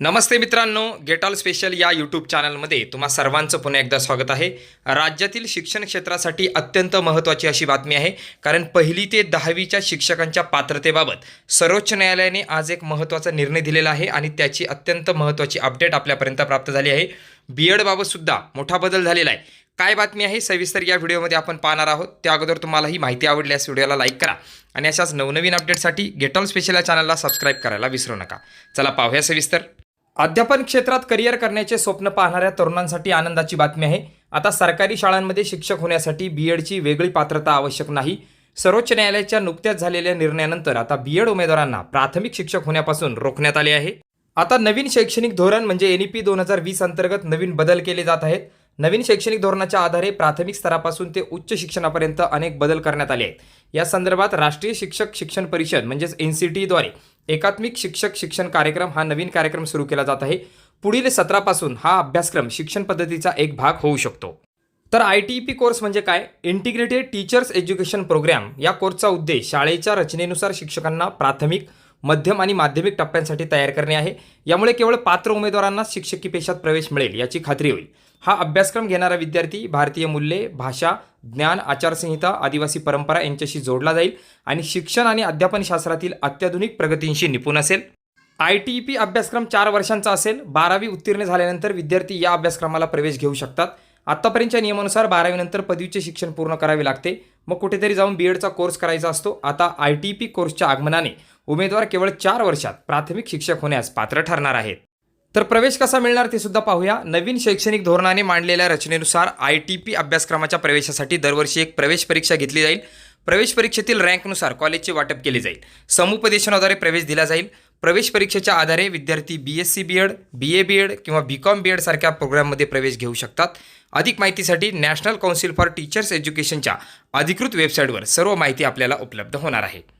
नमस्ते मित्रांनो get all special या YouTube चॅनलमध्ये तुम्हा सर्वांचं पुन्हा एकदा स्वागत आहे. राज्यातील शिक्षण क्षेत्रासाठी अत्यंत महत्त्वाची अशी बातमी आहे कारण पहिली ते दहावीच्या शिक्षकांच्या पात्रतेबाबत सर्वोच्च न्यायालयाने आज एक महत्त्वाचा निर्णय दिलेला आहे आणि त्याची अत्यंत महत्त्वाची अपडेट आपल्यापर्यंत प्राप्त झाली आहे. बी एडबाबतसुद्धा मोठा बदल झालेला आहे. काय बातमी आहे सविस्तर या व्हिडिओमध्ये आपण पाहणार आहोत. त्या अगोदर तुम्हाला ही माहिती आवडल्यास व्हिडिओला लाईक करा आणि अशाच नवनवीन अपडेटसाठी गेट ऑल स्पेशल या चॅनलला सबस्क्राईब करायला विसरू नका. चला पाहूया सविस्तर. अध्यापन क्षेत्रात करिअर करण्याचे स्वप्न पाहणाऱ्या तरुणांसाठी आनंदाची बातमी आहे. आता सरकारी शाळांमध्ये शिक्षक होण्यासाठी बी एडची वेगळी पात्रता आवश्यक नाही. सर्वोच्च न्यायालयाच्या नुकत्याच झालेल्या निर्णयानंतर आता बी एड उमेदवारांना प्राथमिक शिक्षक होण्यापासून रोखण्यात आले आहे. आता नवीन शैक्षणिक धोरण म्हणजे एन ई पी दोन हजार वीस अंतर्गत नवीन बदल केले जात आहेत. नवीन शैक्षणिक धोरणाच्या आधारे प्राथमिक स्तरापासून ते उच्च शिक्षणापर्यंत अनेक बदल करण्यात आले आहेत. या संदर्भात राष्ट्रीय शिक्षक शिक्षण परिषद म्हणजेच एन सी टीद्वारे एकात्मिक शिक्षक शिक्षण कार्यक्रम हा नवीन कार्यक्रम सुरू केला जात आहे. पुढील सत्रापासून हा अभ्यासक्रम शिक्षण पद्धतीचा एक भाग होऊ शकतो. तर आय टी पी कोर्स म्हणजे काय? इंटिग्रेटेड टीचर्स एज्युकेशन प्रोग्रॅम या कोर्सचा उद्देश शाळेच्या रचनेनुसार शिक्षकांना प्राथमिक मध्यम आणि माध्यमिक टप्प्यांसाठी तयार करणे आहे. यामुळे केवळ पात्र उमेदवारांना शिक्षकी पेशात प्रवेश मिळेल याची खात्री होईल. हा अभ्यासक्रम घेणारा विद्यार्थी भारतीय मूल्ये भाषा ज्ञान आचारसंहिता आदिवासी परंपरा यांच्याशी जोडला जाईल आणि शिक्षण आणि अध्यापनशास्त्रातील अत्याधुनिक प्रगतींशी निपुण असेल. आय टी पी अभ्यासक्रम चार वर्षांचा असेल. बारावी उत्तीर्ण झाल्यानंतर विद्यार्थी या अभ्यासक्रमाला प्रवेश घेऊ शकतात. आत्तापर्यंतच्या नियमानुसार बारावीनंतर पदवीचे शिक्षण पूर्ण करावे लागते. मग कुठेतरी जाऊन बी एडचा कोर्स करायचा असतो. आता आय टी पी कोर्सच्या आगमनाने उमेदवार केवळ चार वर्षात प्राथमिक शिक्षक होण्यास पात्र ठरणार आहेत. तर प्रवेश कसा मिळणार ते सुद्धा पाहूया. नवीन शैक्षणिक धोरणाने मांडलेल्या रचनेनुसार आय टी पी अभ्यासक्रमाच्या प्रवेशासाठी दरवर्षी एक प्रवेश परीक्षा घेतली जाईल. प्रवेश परीक्षेतील रँकनुसार कॉलेजचे वाटप केले जाईल. समुपदेशनाद्वारे प्रवेश दिला जाईल. प्रवेश परीक्षेच्या आधारे विद्यार्थी B S C B Ed B A B Ed किंवा बी कॉम बी एड सारख्या प्रोग्राममध्ये प्रवेश घेऊ शकतात. अधिक माहितीसाठी नॅशनल काउन्सिल फॉर टीचर्स एज्युकेशनच्या अधिकृत वेबसाईटवर सर्व माहिती आपल्याला उपलब्ध होणार आहे.